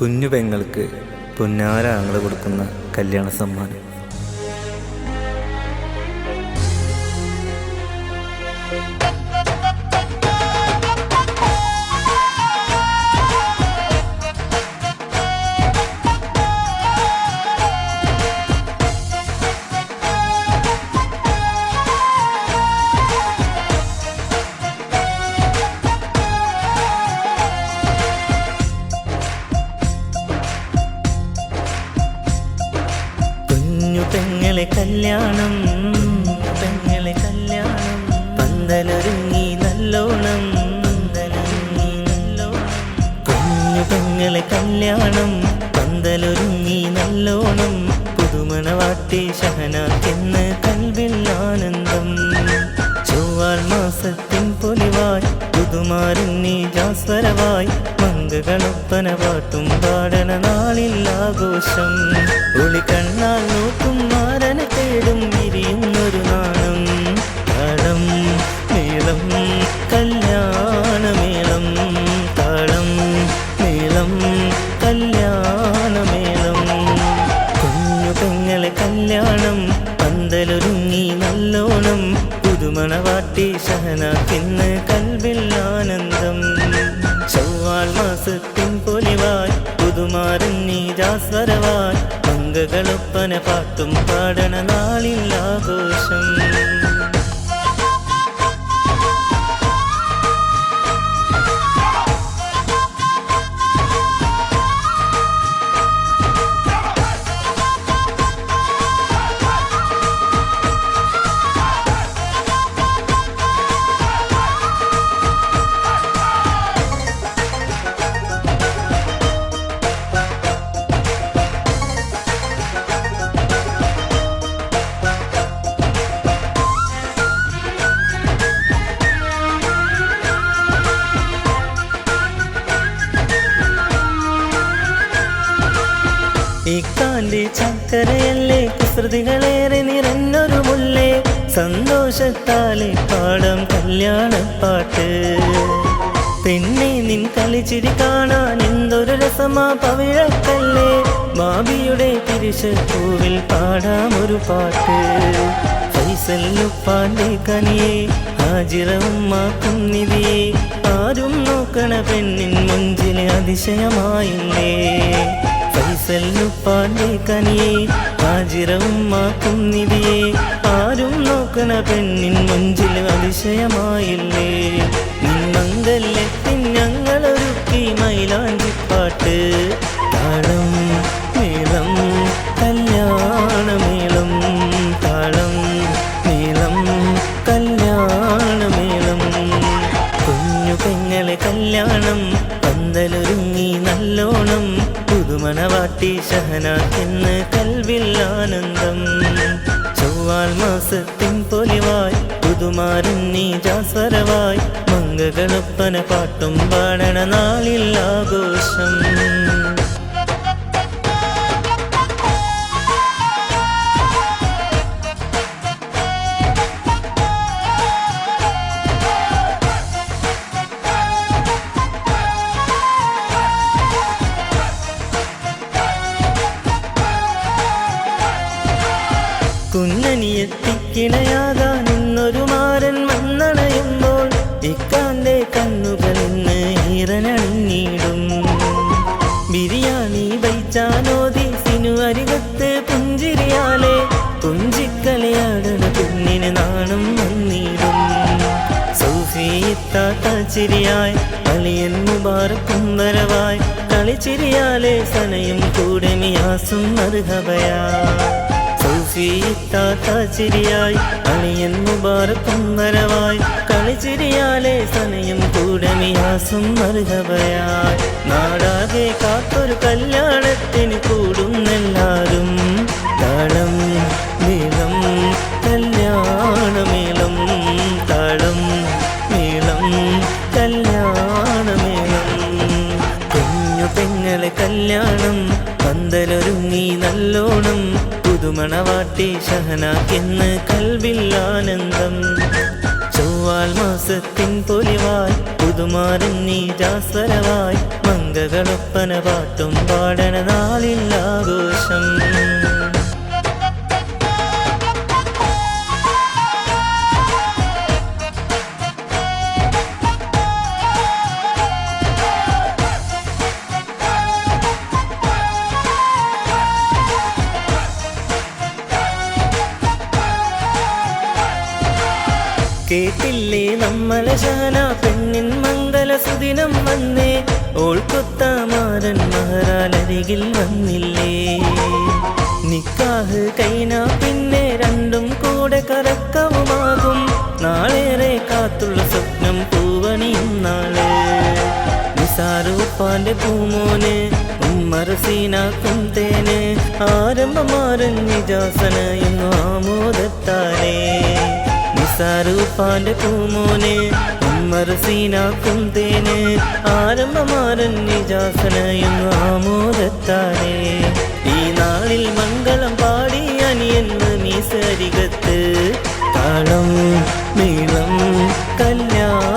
കുഞ്ഞു പെങ്ങൾക്ക് പൊന്നാരാങ്ങൾ കൊടുക്കുന്ന കല്യാണ സമ്മാനം. പെങ്ങളെ കല്യാണം പെങ്ങളെ കല്യാണം. പന്തലൊരുങ്ങി നല്ലോണം പന്തലൊരുങ്ങി നല്ലോണം. കുഞ്ഞു പെങ്ങളെ കല്യാണം പന്തലൊരുങ്ങി നല്ലോണം. പുതുമണവാട്ടി ഷഹനാക്കെന്ന് കൽവിൽ ആനന്ദം. ചൊവ്വാൽ മാസത്തിൻ പൊലിവായി പുതുമാരുണ്ണി ജാസ്വരവായി. മംഗകളൊപ്പന പാട്ടും പാടണ നാളിൽ ആഘോഷം. ഒളി കണ്ണാൽ നോക്കും തേടും വിരിയുന്നൊരു നാണം. താളം നീളം കല്യാണമേളം. താളം നീളം കല്യാണമേളം. കുഞ്ഞു പെങ്ങളെ കല്യാണം പന്തലൊരുങ്ങി നല്ലോണം. പുതുമണവാട്ടി ഷഹനാക്കിന്ന് കൽവിൽ ആനന്ദം. ചൊവ്വാൾ മാസത്തിൻ പൊലിവായി പുതുമാരൻ നീരാസ്വരവായി. പങ്കകളൊപ്പന പാട്ടും പാടണ നാളിൽ ആഘോഷം. ഇക്കാന്റെ ചക്കരയല്ലേ? കുസൃതികളേറെ നിറഞ്ഞൊരു മുല്ലേ? സന്തോഷത്താലെ പാടം കല്യാണപ്പാട്ട് പെണ്ണെ നിൻ കളിച്ചിരി കാണാൻ എന്തൊരു രസമാ പവിഴക്കല്ലേ? തിരിശപ്പൂവിൽ പാടാം ഒരു പാട്ട്. ഫൈസല്ലുപ്പാന്റെ കനിയെ ഹാജിറവുമാക്കും നിധിയെ ആരും നോക്കണ പെണ്ണിൻ മുഞ്ചിലെ അതിശയമായില്ലേ? ഫൈസല്ലുപ്പാന്റെ കനിയെ ഹാജിറവുമാക്കും നിധിയെ ആരും നോക്കണ പെണ്ണിൻ മുഞ്ചിൽ അതിശയമായില്ലേ? നിൻ മംഗല്യത്തിൻ ഞങ്ങളൊരുക്കി മൈലാഞ്ചിപ്പാട്ട്. താളം മേളം കല്യാണമേളം. താളം മേളം കല്യാണമേളം. കുഞ്ഞു പെങ്ങളെ കല്യാണം പുതുമണവാട്ടി ഷഹനാക്കെന്ന് കൽവിൽ ആനന്ദം. ചൊവ്വാൽ മാസത്തിൻ പൊലിവായി പുതുമാരൻ നീ ജാസ്വരവായി മംഗകളൊപ്പന പാട്ടും പാടണ നാളിൽ ആഘോഷം. കുഞ്ഞനിയെത്തിക്കിണയാകാൻ ഇന്നൊരു മാരൻ മണ്ണണയുമ്പോൾ ഇക്കാന്റെ കണ്ണുകൾ ഇന്ന് ഈറനണിഞ്ഞിടും. ബിരിയാണി വൈച്ചാനോതി സിനു അരികത്ത് പുഞ്ചിരിയാലെ പുഞ്ചിക്കളിയാടണ കുഞ്ഞിന് നാണം വന്നിടും. സൂഫിയിത്താത്ത ചിരിയായി അളിയൻ മുബാറക്കും വരവായി കളിച്ചിരിയാലെ സനയും കൂടെ മിയാസും മറുഹബയാ സൗഫിത്താത്ത ചിരിയായി അളിയൻ മുബാറക്കും നരവായി. കളിച്ചിരിയാലെ സനയും കൂടമിയാസും നാടാകെ കാത്തൊരു കല്യാണത്തിന് കൂടുന്നെല്ലാരും താളം പന്തലൊരുങ്ങി നല്ലോണം പുതുമണവാട്ടി ഷഹനാക്കെന്ന് കൽവിൽ ആനന്ദം. ചൊവ്വാൽ മാസത്തിൻ പൊലിവായി പുതുമാരൻ നീരാസ്വരവായി മംഗകളൊപ്പന പാട്ടും പാടണ നാളിൽ ആഘോഷം കേട്ടില്ലേ നമ്മളെ ശാല പെണ്ണിൻ മംഗല സുദിനം വന്നേ. ഓൾക്കൊത്താമാരൻ മഹാരാലരികിൽ വന്നില്ലേ. നിക്കാഹ് കൈന പിന്നെ രണ്ടും കൂടെ കറക്കവുമാകും. നാളേറെ കാത്തുള്ള സ്വപ്നം പൂവണിയും നാളെ നിസാരൂപ്പാന്റെ പൂമോന് ഉമ്മറസീനാക്കും തേന്. ആരംഭമാരൻ നിജാസന എന്നു ആമോദത്താലേ. നിസാറുപ്പാന്റെ പൂമോനെ ഉമ്മറസീനാക്കും തേന് ആരംഭമാരൻ നിജാസനയും എന്നു ഈ നാളിൽ മംഗളം പാടി അനിയെന്ന് മീസരികത്ത് താളം നീളം കല്യാണമേളം